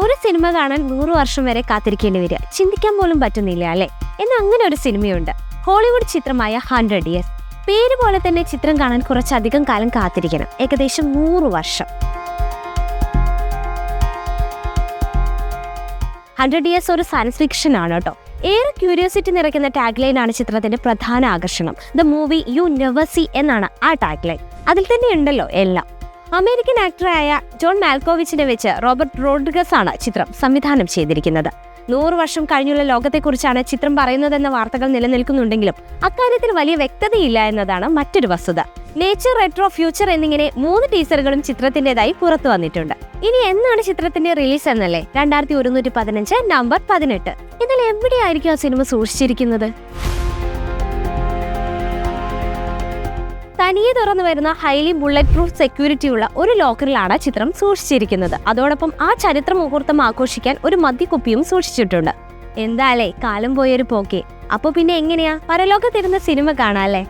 ഒരു സിനിമ കാണാൻ നൂറ് വർഷം വരെ കാത്തിരിക്കേണ്ടി വരിക. ചിന്തിക്കാൻ പോലും പറ്റുന്നില്ല അല്ലേ? എന്നാൽ അങ്ങനെ ഒരു സിനിമയുണ്ട്. ഹോളിവുഡ് ചിത്രമായ ഹൺഡ്രഡ് ഇയേഴ്സ്. പേര് പോലെ തന്നെ ചിത്രം കാണാൻ കുറച്ചധികം കാലം കാത്തിരിക്കണം. ഏകദേശം നൂറ് വർഷം. ഹൺഡ്രഡ് ഇയേഴ്സ് ഒരു സയൻസ് ഫിക്ഷൻ ആണ് കേട്ടോ. ഏറെ ക്യൂരിയോസിറ്റി നിറയ്ക്കുന്ന ടാഗ്ലൈൻ ആണ് ചിത്രത്തിന്റെ പ്രധാന ആകർഷണം. The movie you never see എന്നാണ് ആ ടാഗ് ലൈൻ അതിൽ തന്നെ ഉണ്ടല്ലോ എല്ലാം. അമേരിക്കൻ ആക്ടറായ ജോൺ മാൽക്കോവിച്ചിനെ വെച്ച് റോബർട്ട് റോഡ്രിഗസ് ആണ് ചിത്രം സംവിധാനം ചെയ്തിരിക്കുന്നത്. നൂറ് വർഷം കഴിഞ്ഞുള്ള ലോകത്തെക്കുറിച്ചാണ് ചിത്രം പറയുന്നതെന്ന വാർത്തകൾ നിലനിൽക്കുന്നുണ്ടെങ്കിലും അക്കാര്യത്തിൽ വലിയ വ്യക്തതയില്ല എന്നതാണ് മറ്റൊരു വസ്തുത. നേച്ചർ റെട്രോ ഫ്യൂച്ചർ എന്നിങ്ങനെ മൂന്ന് ടീസറുകളും ചിത്രത്തിന്റെതായി പുറത്തു വന്നിട്ടുണ്ട്. ഇനി എന്നാണ് ചിത്രത്തിന്റെ റിലീസ് എന്നല്ലേ? രണ്ടായിരത്തി ഒരുന്നൂറ്റി പതിനഞ്ച് നവംബർ പതിനെട്ട്. ഇതിൽ എവിടെയായിരിക്കും ആ സിനിമ സൂക്ഷിച്ചിരിക്കുന്നത്? തനിയെ തുറന്നു വരുന്ന ഹൈലി ബുള്ളറ്റ് പ്രൂഫ് സെക്യൂരിറ്റിയുള്ള ഒരു ലോക്കറിലാണ് ചിത്രം സൂക്ഷിച്ചിരിക്കുന്നത്. അതോടൊപ്പം ആ ചരിത്ര മുഹൂർത്തം ആഘോഷിക്കാൻ ഒരു മദ്യക്കുപ്പിയും സൂക്ഷിച്ചിട്ടുണ്ട്. എന്താലേ കാലം പോയൊരു പോക്കെ. അപ്പൊ പിന്നെ എങ്ങനെയാ? പരലോകത്തിരുന്ന സിനിമ കാണാല്ലേ